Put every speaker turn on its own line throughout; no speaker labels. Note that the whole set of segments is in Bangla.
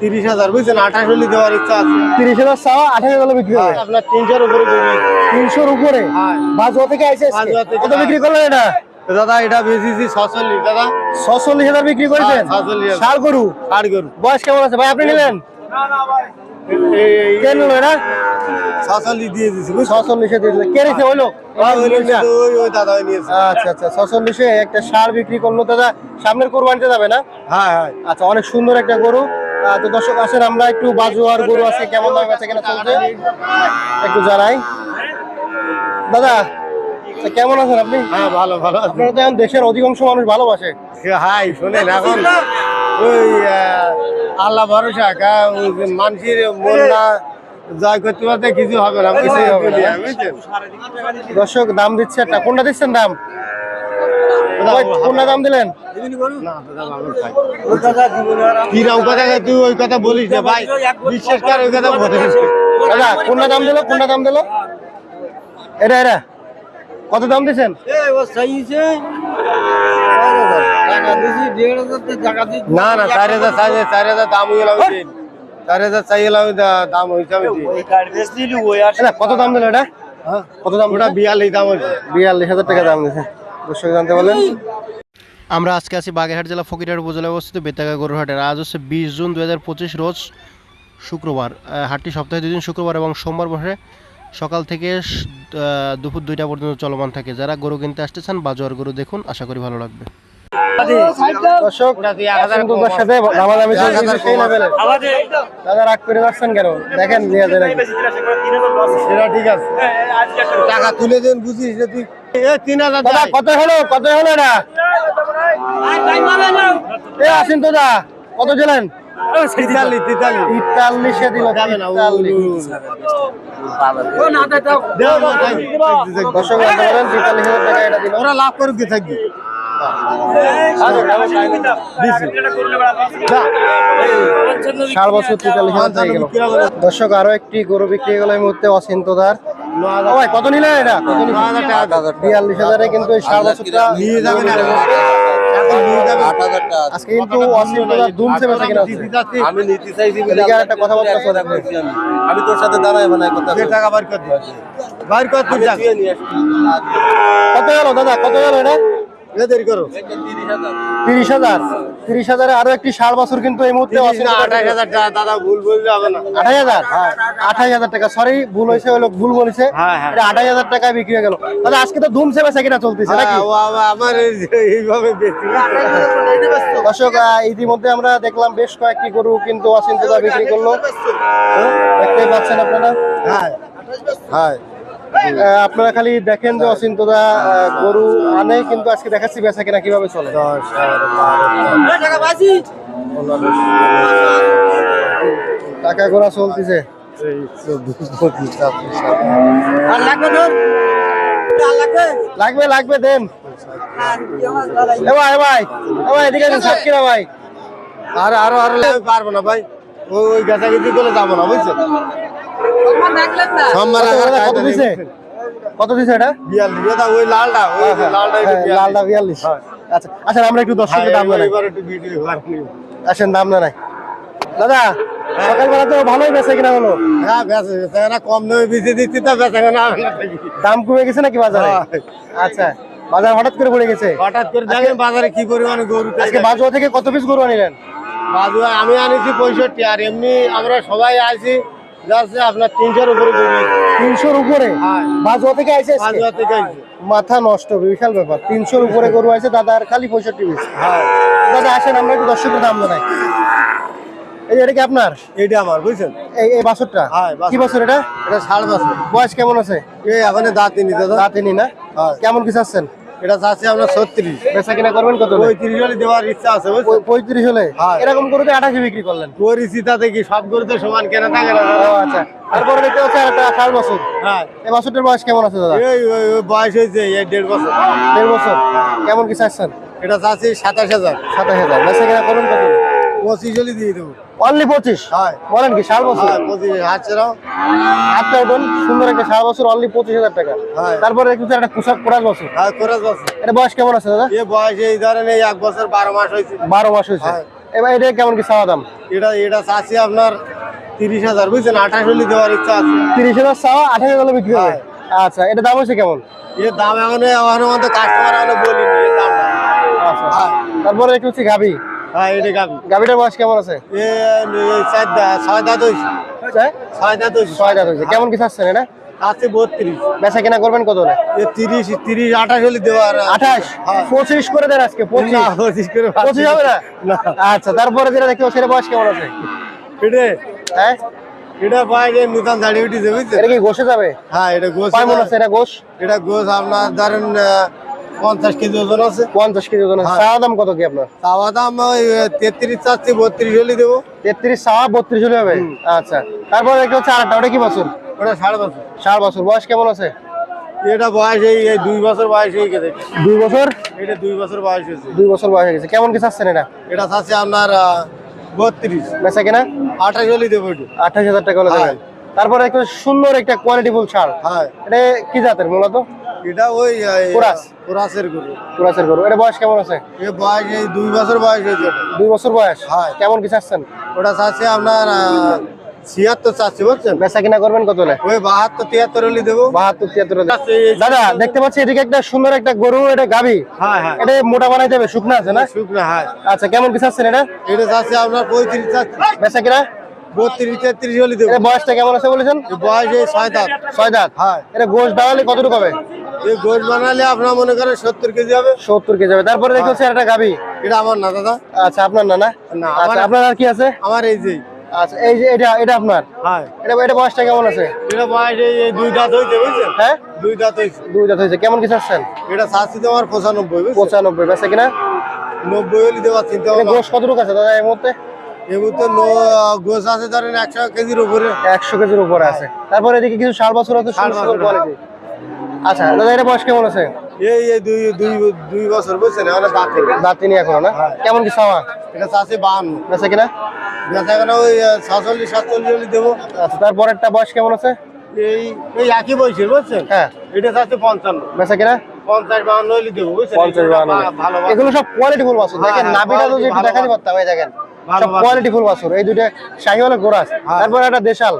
তিরিশ হাজার বুঝছেন? আঠাশ হলে দেওয়ার ইচ্ছা আছে।
তিরিশ হাজার চাওয়া আঠাশ হাজার বিক্রি হবে?
আপনার তিনশোর উপরে
তিনশোর উপরে?
হ্যাঁ।
বাজুয়া থেকে আইসে কত বিক্রি করলেন এটা?
দাদা এটা বেশিছি ছচল্লিশ দাদা।
ছচল্লিশ হাজার বিক্রি করেছেন?
হ্যাঁ, 46,000
ষাড় গরু?
ষাট গরু।
বয়স কেমন আছে? ভাই আপনি নিলেন কে নিল এটা?
ছচল্লিশ দিয়ে
ছচল্লিশে। কে
দাদা
আচ্ছা আচ্ছা ছচল্লিশে একটা সার বিক্রি করল দাদা। সামনের কোরবানিতে যাবে না?
হ্যাঁ হ্যাঁ।
আচ্ছা অনেক সুন্দর একটা গরু। তো দর্শক আসেন আমরা একটু বাজুয়ার গরু আছে কেমন দামে বেচা কেনা চলছে? একটু জানাই। দাদা কেমন আছেন আপনি?
হ্যাঁ ভালো ভালো
আপনারা তো এখন দেশের অধিকাংশ মানুষ ভালোবাসে।
হাই শোনেন এখন ওই আল্লাহ ভরসা মানুষের মন না জয় করতে পারতে কিছু হবে না।
দর্শক দাম দিচ্ছে একটা। কোনটা দিচ্ছেন দাম? কোনটা দাম দিলেন?
কিরম কথা তুই ওই কথা বলিস না ভাই। বিশ্বাস কর ওই কথা বলিস
দাদা কোনটা দাম দিল কোনটা দাম দিল? এটা এটা। কত দাম দিচ্ছেন
না না চার হাজার চার হাজার চার হাজার দাম হয়ে গেলাম চার হাজার চাই গেলাম দাম হয়েছে আমি
কত দাম দিল এটা? কত দাম
ওটা বিয়াল্লিশ দাম হয়েছে।
বিয়াল্লিশ হাজার টাকা দাম দিয়েছে দর্শক জানতে বলেন আমরা আজকে আছি বাগেরহাট জেলা ফকিরহাট উপজেলায় অবস্থিত বেতাগা গরুহাটের আজ হচ্ছে বিশ জুন দু হাজার পঁচিশ রোজ শুক্রবার। হাটটি সপ্তাহে দুদিন শুক্রবার এবং সোমবার বসে সকাল থেকে দুপুর দুইটা পর্যন্ত চলমান থাকে। যারা গরু কিনতে আসতেছেন বাজোয়ার গরু দেখুন আশা করি ভালো লাগবে। দর্শক
ওটা তুই এক হাজার
সুন্দরদার সাথে দামাদামি চলছে সেই লেভেলে দাদা রাগ করে যাচ্ছেন কেন? দেখেন
ঠিক আছে। টাকা তুলে দেন বুঝিস তুই তিন হাজার
কত হলো? কত হলো না এ আসেন তো দা। কত দিলেন?
তেতাল্লিশ তেতাল্লিশ।
দিল
যাবে না ও-
ইতাল্লিশ।
দেও না, তাই।
দর্শক
ওরা লাভ করুক থাকবি।
আরও একটি গরু বিক্রি হয়ে গেল এই মুহূর্তে অসিন্তদার ও ভাই কত নিলেন এটা? কত বিয়াল্লিশ হাজারে কিন্তু এই ষাট বছরটা
নিয়ে যাবে না এখন নিয়ে যাবে
আজকে কিন্তু দুমছে বেচা কিনা
আমি নিতে চাইছি
একটা কথাবার্তা
তোর সাথে দাঁড়াই মানে কথা
টাকা বার কর বাইর কর তুই
কত গেল দাদা? কত গেল এটা?
দেরি করো।
তিরিশ হাজার। তিরিশ হাজারে আরও একটি ষাট বছর কিন্তু এই মুহূর্তে
আঠাশ হাজার টাকা দাদা ভুল বললে হবে না।
আঠাশ হাজার? আঠাশ হাজার টাকা সরি ভুল হয়েছে ওই লোক ভুল বলেছে।
হ্যাঁ, হ্যাঁ।
এটা আঠাশ হাজার টাকায় বিক্রি হয়ে গেল। দাদা আজকে তো ধুমছে বেচা কিনা চলতেছে নাকি?
হ্যাঁ, আমার এইভাবে
দর্শক ইতিমধ্যে আমরা দেখলাম বেশ কয়েকটি গরু কিন্তু অচিন্তদা বিক্রি করল। হ্যাঁ, দেখতেই পাচ্ছেন আপনারা।
হ্যাঁ। হ্যাঁ।
আপনারা খালি দেখেন যে অচিন্তদা গরু আনে, কিন্তু আজকে দেখাচ্ছি বেচা কিনা কীভাবে চলে। টাকা ঘোরা চলতেছে। লাগবে লাগবে, দেন। ভাই ভাই ভাই, এদিকে ভাই।
আর, আরও আরও পারব না ভাই। ওই গাছাগাছি করে যাব না, বুঝছেন?
কত
আবার
দাদা, কত
কায়দা
দিছে? কত দিছে এটা?
ওই লালটা ওই লালটা একটু বিয়াল্লিশ।
লালটা বিয়াল্লিশ। আচ্ছা আচ্ছা আমরা একটু দর্শকের দাম জানাই।
এবার একটু ভিডিও বানিয়ে।
আসেন দাম জানাই। দাদা সকালবেলা তো ভালোই বেচে কিনা হলো।
হ্যাঁ বেচা বেচা। কম দামে বেঁচে দিচ্ছি তো বেচা কেনা আমি না। থাকি।
দাম কমে গেছে নাকি বাজারে?
হ্যাঁ।
আচ্ছা বাজার হঠাৎ করে পড়ে গেছে?
হঠাৎ করে দেখেন বাজারে কি পরিমাণে গরু
আজকে বাজুয়া থেকে কত পিস গরু আনিলেন?
বাজু আমি আনিছি পঁয়ষট্টি আর এমনি আমরা সবাই আছি যাচ্ছে আপনার তিনশোর উপরে
তিনশোর উপরে?
হ্যাঁ।
বাজুয়া থেকে আইছে
বাজুয়া থেকে আইছি।
মাথা নষ্ট বিশাল ব্যাপার। তিনশোর উপরে গরু আছে দাদা আর খালি পঁয়ষট্টি পিস।
হ্যাঁ।
দাদা আসেন আমরা একটু দর্শকের দাম জানাই। এই এটা কি আপনার?
এইটা আমার বুঝছেন?
এই এই বাছরটা?
হ্যাঁ,
কি বছর এটা?
এটা সাড়ে বছর।
বয়স কেমন আছে?
এই এখন দাঁত নি দাদা।
রাতেনি না?
হ্যাঁ।
কেমন কি চাচ্ছেন?
এটা চাচ্ছে আমরা ছত্রিশ।
বেচা কিনা করবেন কত
পঁয়ত্রিশ হলে দেওয়ার ইচ্ছা আছে
পঁয়ত্রিশ হলে? এরকম করে তো আঠাশি বিক্রি করলেন?
পরিচিতা দেখি সব গরুতে সমান কেনা থাকে না।
আচ্ছা। তারপরে দেখতে একটা বছর।
হ্যাঁ।
এই বছরটার বয়স কেমন আছে দাদা?
এই বয়স হয়েছে এই দেড় বছর।
দেড় বছর। কেমন কি চাচ্ছেন?
এটা চাচ্ছি সাতাশ হাজার।
সাতাশ হাজার। বেচা কিনা করবেন কত
পঁচিশ হলে দিয়ে দেবো।
অনলি পঁচিশ?
হ্যাঁ।
বলেন কি ষাট বছর?
হ্যাঁ পঁচিশ হাত ছাড়াও।
বোন সুন্দর একটা ষাট বছর অনলি পঁচিশ হাজার টাকা।
হ্যাঁ।
তারপরে দেখতে একটা পোশাক পড়ার বছর।
হ্যাঁ করে বছর।
এটা বয়স কেমন আছে দাদা?
এ বয়স এই ধরেন এই এক বছর বারো মাস হয়েছে।
বারো মাস হয়েছে।
হ্যাঁ।
এবার এটা কেমন কি চাওয়া দাম?
এটা এটা চাচ্ছি আপনার তিরিশ হাজার বুঝছেন? আঠাশ হলে দেওয়ার ইচ্ছা আছে।
তিরিশ হাজার চাওয়া আঠাশ হাজার বিক্রি হবে। আচ্ছা এটা দাম হচ্ছে কেমন?
এর দাম এখন এখনও মতো কাস্টমার এখনও বলিনি এর দামটা।
আচ্ছা। তারপরে একটু হচ্ছে গাবি
হ্যাঁ এটা
বয়স কেমন আছে?
এ এ দা- ছয় দাঁত হয়েছে? ছয় দাঁত হয়েছে
ছয় দাঁত হয়েছে কেমন কি চাচ্ছেন এটা?
আছে বত্রিশ।
বেচা কেনা করবেন কত না
এ তিরিশ তিরিশ আঠাশ হলে দেওয়ার
আঠাশ?
হ্যাঁ।
পঁচিশ করে দেন আজকে পঁচিশ।
করে
পঁচিশ হবে না? আচ্ছা তারপরে যেটা দেখতে এটা বয়স কেমন আছে?
এটা
হ্যাঁ?
এটা বাইরে নতুন দাঁড়িয়ে উঠেছে বুঝছেন?
এটা কি গোসে যাবে?
হ্যাঁ এটা গোস
কয় মন আছে এটা গোস
এটা গোস আপনার ধরেন পঞ্চাশ কেজি ওজন আছে।
পঞ্চাশ কেজি ওজন আছে।
হ্যাঁ।
চাওয়া দাম কত কি আপনার?
চাওয়া দাম ওই তেত্রিশ চাচ্ছি বত্রিশ হলে দেবো।
তেত্রিশ চাওয়া বত্রিশ হলে হবে? আচ্ছা। তারপরে দেখতে হচ্ছে আরেকটা ওটা কি বছর?
ওটা সাড়ে বছর।
ষাট বছর। বয়স কেমন আছে?
এটা বয়স এই দুই বছর বয়স হয়ে গেছে।
দুই বছর?
এটা দুই বছর বয়স হয়েছে।
দুই বছর বয়স হয়ে গেছে। কেমন কি চাচ্ছেন এটা?
এটা চাচ্ছে আপনার বত্রিশ।
বেচা কেনা?
আঠাশ হলে দেবো
আঠাশ হাজার টাকা হলে দেবেন। তারপরে একটা সুন্দর একটা কোয়ালিটি ফুল ছাড়।
হ্যাঁ।
এটা কি জাতের মূলত?
এটা ওই
কোরাস।
কোরাসের গরু।
কুরাসের গরু। এটা বয়স কেমন আছে?
এ বয়স এই দুই বছর বয়স হয়েছে।
দুই বছর বয়স?
হ্যাঁ।
কেমন কি চাচ্ছেন?
ওটা চাচ্ছে আপনার ছিয়াত্তর চাচ্ছে বুঝছেন?
বেচা কিনা করবেন কত
ওই বাহাত্তর তিয়াত্তর হলে দেবো।
বাহাত্তর তিয়াত্তর দাদা দেখতে পাচ্ছি এদিকে একটা সুন্দর একটা গরু এটা গাবি।
হ্যাঁ হ্যাঁ।
এটা মোটা বানাই হবে শুকনা আছে না?
শুকনা হ্যাঁ।
আচ্ছা কেমন কি চাচ্ছেন এটা?
এটা চাচ্ছে আপনার পঁয়ত্রিশ চাচ্ছে।
বেচা কিনা?
বত্রিশ তেত্রিশ হলে দেবো।
বয়সটা কেমন আছে বলেছেন?
বয়স এই ছয় দাঁত।
ছয় দাঁত।
হ্যাঁ।
এটা গোশ দাঁড়ালে কতটুকু হবে?
এই গোশ বানালে আপনার মনে করেন সত্তর কেজি হবে।
সত্তর কেজি হবে। তারপরে একটা গাবি
এটা আমার না দাদা।
আচ্ছা আপনার না না?
না,
আচ্ছা আপনার আর কি আছে?
আমার এই যে।
আচ্ছা এই যে এটা এটা আপনার?
হ্যাঁ।
এটা এটা বয়সটা কেমন আছে?
এটা বয়স এই এই দুই দাঁত হয়েছে বুঝছেন?
হ্যাঁ?
দুই দাঁত
দুই দাঁত কেমন কি চাচ্ছেন?
এটা চাচ্ছি তোমার পঁচানব্বই
পঁচানব্বই বেচা কিনা?
নব্বই হলে দেওয়ার চিন্তা
গোশ কতটুকু আছে দাদা এই মুহূর্তে?
আছে ধরেন একশো কেজির উপরে।
একশো কেজির উপরে আছে। তারপরে এদিকে কিছু ষাট বছর আছে
বছর,
আচ্ছা দাদা এটা বয়স কেমন আছে?
এই এই দুই দুই দুই বছর বুঝছেন? এখন দাঁতে
দাঁত তিনি এখনও না?
হ্যাঁ।
কেমন কি চাওয়া?
এটা চাচ্ছে বাহান্ন।
বেচা কিনা?
বেচা কেনা ওই সাতচল্লিশ সাতচল্লিশ দেবো।
আচ্ছা তারপরেরটা বয়স কেমন আছে?
এই এই একই বয়সের বুঝছেন?
হ্যাঁ।
এটা চাচ্ছে পঞ্চান্ন।
বেচা কিনা?
পঞ্চাশ বাহান্ন দেবো বুঝছেন?
পঞ্চাশ বাহান্ন।
ভা- ভালো ভালো
এগুলো সব কোয়ালিটি
হ্যাঁ,
দেখেন
হ্যাঁ,
নাবিটা তো যেটা দেখাতে পারতাম এই দেখেন। কোয়ালিটি ফুল বাছুর। এই দুইটা শাহিওয়ালা গোরাস
হ্যাঁ।
তারপরে একটা দেশাল।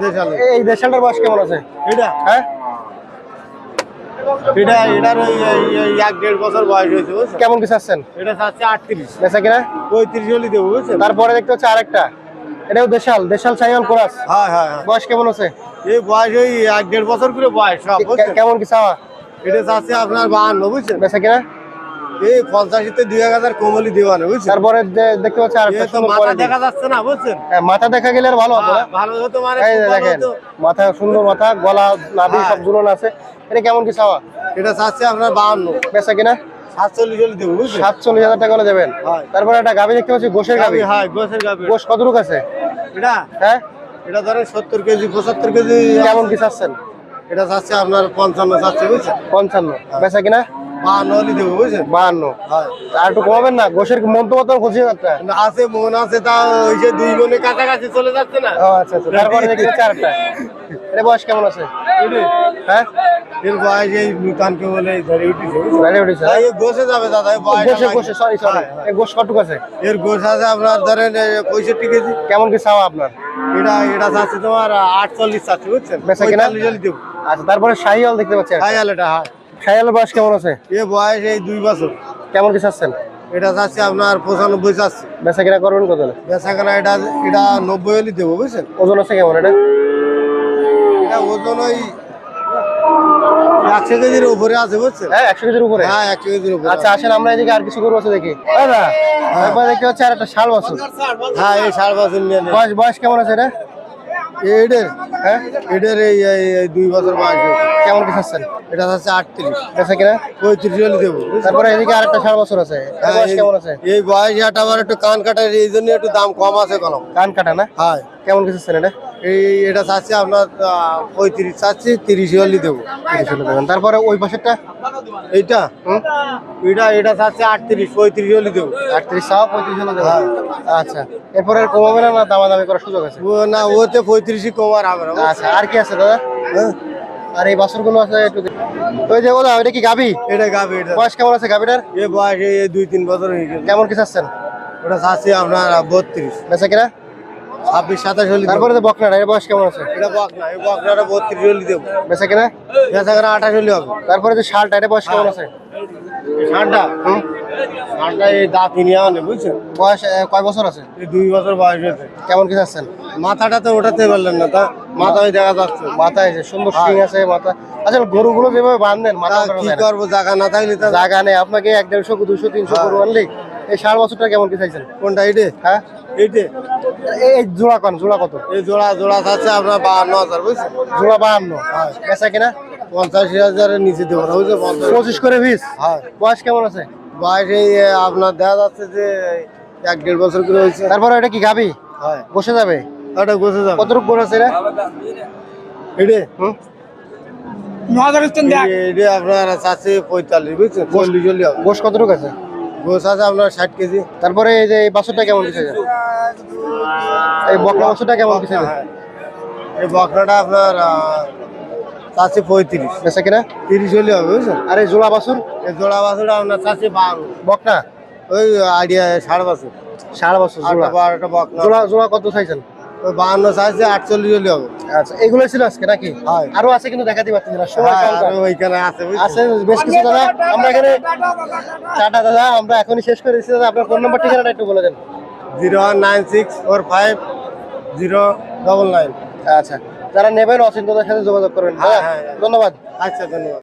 দেশালে।
এই- দেশালটার বয়স কেমন আছে?
এটা?
হ্যাঁ?
এটা এটার ওই এই- এই এক দেড় বছর বয়স হয়েছে বুঝছেন?
কেমন কি চাচ্ছেন?
এটা চাচ্ছে আটত্রিশ।
বেচা কিনা?
পঁয়ত্রিশ হলে দেবো বুঝছেন?
তারপরে দেখতে হচ্ছে আরেকটা। এটাও দেশাল দেশাল শাহিওয়াল কোরাস
হ্যাঁ হ্যাঁ
বয়স কেমন আছে?
এই বয়স ওই এক দেড় বছর করে বয়স
কেমন কি চাওয়া?
এটা চাচ্ছে আপনার বাহান্ন বুঝছেন?
বেচা কিনা?
এই পঞ্চাশিতে দুই হাজার কমলি দেওয়ানো বুঝছেন?
তারপরে দেখতে পাচ্ছি
এ
আরেকটা
তো
সুন্দর
মাথা দেখা যাচ্ছে না বুঝছেন?
হ্যাঁ, মাথা দেখা গেলে আর ভালো হতো
হ্যাঁ, ভালো হতো মানে
দেখেন মাথা সুন্দর মাথা গলা নাভি
হ্যাঁ।
সব ঝুলন আছে। এটা কেমন কি চাওয়া?
এটা চাচ্ছে আপনার বাহান্ন।
বেচা কিনা?
সাতচল্লিশ
হাজার টাকা দেবেন। তারপরে একটা গাভি দেখতে পাচ্ছি গোশের গাভি
হ্যাঁ গোছের গাভী।
কতটুকু আছে?
এটা?
হ্যাঁ?
এটা ধরেন সত্তর কেজি পঁচাত্তর কেজি
কেমন কি চাচ্ছেন?
এটা চাচ্ছে আপনার পঞ্চান্ন চাচ্ছে বুঝছেন?
পঞ্চান্ন। বেচা কিনা?
বাহান্ন হ্যাঁ।
আর একটু কমাবেন না মন্ত মতো টাকা
কিন্তু আছে মন আছে তা ওই যে দুই মনে কাছাকাছি চলে যাচ্ছে না?
আচ্ছা আচ্ছা। তারপরে এটা বয়স কেমন আছে? হ্যাঁ?
এর বয়স এই নূতনকে বলে ধরে উঠেছে বুঝছেন?
উঠেছে
তাই যাবে দাদা
সরি সরি এই গোশ কটুক আছে?
এর গোছ আছে আপনার ধরেন পঁয়ষট্টি কেজি।
কেমন কি চাওয়া আপনার?
এটা এটা চাচ্ছে তোমার আটচল্লিশ চাচ্ছে বুঝছেন?
বেচা কিনা?
দেবো।
আচ্ছা তারপরে শাহিওয়াল দেখতে পাচ্ছি।
হাই এটা হ্যাঁ।
শাহিওয়ালের বয়স কেমন আছে?
এ বয়স এই দুই বছর।
কেমন কি চাচ্ছেন?
এটা চাচ্ছে আপনার পঁচানব্বই চাচ্ছে।
বেচা কিনা করবেন কত হলে?
বেচাকেনা এটা এটা নব্বই হলে দেবো বুঝছেন?
ওজন আছে কেমন এটা?
এটা ওজন ওই একশো কেজির উপরে আছে বুঝছেন?
হ্যাঁ একশো কেজির উপরে?
হ্যাঁ একশো কেজির উপরে
আচ্ছা আসেন আমরা এদিকে আর কিছু গরু আছে দেখি। তারপরে দেখতে হচ্ছে আর একটা শাল বছর।
হ্যাঁ এই সাড়ে বছর নিয়ে
বয়স বয়স কেমন আছে এটা?
এটার হ্যাঁ? এডের এই দুই বছর বয়স।
কেমন কি চাচ্ছেন
এটা হচ্ছে আটত্রিশ।
বেচা কিনা?
পঁয়ত্রিশ হলে দেবো।
তারপরে এদিকে আর একটা বছর আছে।
হ্যাঁ,
কেমন আছে?
এই বয়স আমার একটু কান কাটার এই জন্য একটু দাম কম আছে কলম।
কান কাটা না?
হ্যাঁ।
কেমন কি চাচ্ছেন এটা
এই এটা চাচ্ছি আপনার পঁয়ত্রিশ চাচ্ছি তিরিশ হলে দেবো।
তিরিশ হলে দেবেন। তারপরে ওই পাশেরটা?
এইটা?
হুম?
এটা এটা চাচ্ছে আটত্রিশ পঁয়ত্রিশ হলে দেবো।
আটত্রিশ চাও পঁয়ত্রিশ হলে দেবেন আচ্ছা। এরপরে আর কমাবে না না দামাদামি করার সুযোগ আছে?
না ওতে পঁয়ত্রিশই কমার হবে না
আচ্ছা আর কি আছে দাদা?
হ্যাঁ,
আর এই বাছরগুলো আছে একটু এই যে ওদা এটা কি গাবি
এটা গাবে এটা।
বয়স কেমন আছে গাবিটার
এ বয়স এই দুই তিন বছর হয়ে গেছে।
কেমন কি চাচ্ছেন?
ওটা চাচ্ছি আপনার বত্রিশ।
বেচা কিনা?
ছাব্বিশ সাতাশ হলে।
তারপরে তো বকনাটা এর বয়স কেমন আছে?
এটা এই বকনাটা বত্রিশ হলে দেবো।
বেচা কিনা?
বেচা কেনা আঠাশ হলে হবে।
তারপরে যে শালটা এর বয়স কেমন আছে? হুম?
ষাটটা এই দাঁত নিয়ে আনে বুঝছেন
বয়স কয় বছর আছে?
দুই বছর বয়স হয়েছে।
কেমন কি চাচ্ছেন?
মাথাটা তো ওঠাতে পারলেন না তা মাথায় দেখা যাচ্ছে।
মাথায় সুন্দর সিং আছে মাথা আচ্ছা গরুগুলো যেভাবে বাঁধেন মাথা
কি করব জায়গা না থাকলে
জায়গা নেই। আপনাকে এক দেড়শো দুশো তিনশো
হ্যাঁ।
গরু আনলি? এই ষাট বছরটা কেমন কি চাইছেন?
কোনটা এইটে?
হ্যাঁ?
এইটে?
এই এই জোড়া কন জোড়া কত?
এই জোড়া জোড়া থাকছে আপনার বাহান্ন হাজার বুঝছেন?
জোড়া বাহান্ন। বেচা কিনা?
পঞ্চাশি হাজারের নিচে দেবো না বুঝছে? পঞ্চাশ।
পঁচিশ করে পিস?
হ্যাঁ।
বয়স কেমন আছে?
বয়স এই আপনার দেখা যাচ্ছে যে এক দেড় বছর করে হয়েছে।
তারপরে এটা কি গাবি?
হ্যাঁ।
বসে যাবে?
ওটা বসে যাবে।
কতটুকু গোড় আছে রে?
এটে
হুম?
এটে আপনার চাচ্ছে পঁয়তাল্লিশ বুঝছেন? চল্লিশ চল্লিশ।
গোশ কতটুকু আছে?
গোছ আছে আপনার ষাট কেজি।
তারপরে এই যে এই বাছুরটা কেমন কিছু এই বকরা বাছুরটা কেমন কিছু
হ্যাঁ। এই বকরাটা আপনার চাচ্ছে পঁয়ত্রিশ।
বেচা কিনা?
তিরিশ হলে হবে বুঝছেন?
আর এই জোড়া বাছুর?
এই জোড়া বাছুরটা আপনার চাচ্ছে বান্ন
বকনা
ওই আইডিয়া সাড়ে বছর।
ষাট বছর জোড়া।
বারোটা বকনা
জোড়া জোড়া কত চাইছেন?
বাহান্ন চাইছে আটচল্লিশ হলে হবে।
আচ্ছা এগুলো ছিল আজকে নাকি?
হয়।
আরও আছে কিন্তু দেখাতে পাচ্ছি না
হ্যাঁ, ওইখানে আছে
আছে বেশ কিছু দাদা আমরা এখানে টাটা দাদা আমরা এখনই শেষ করে দিচ্ছি দাদা আপনার ফোন নাম্বার ঠিকানাটা একটু বলে দেন।
Zero one nine six four five zero double nine.
আচ্ছা যারা নেবেন অচিন্তদের সাথে যোগাযোগ করবেন
হ্যাঁ, হ্যাঁ, হ্যাঁ।
ধন্যবাদ।
আচ্ছা ধন্যবাদ।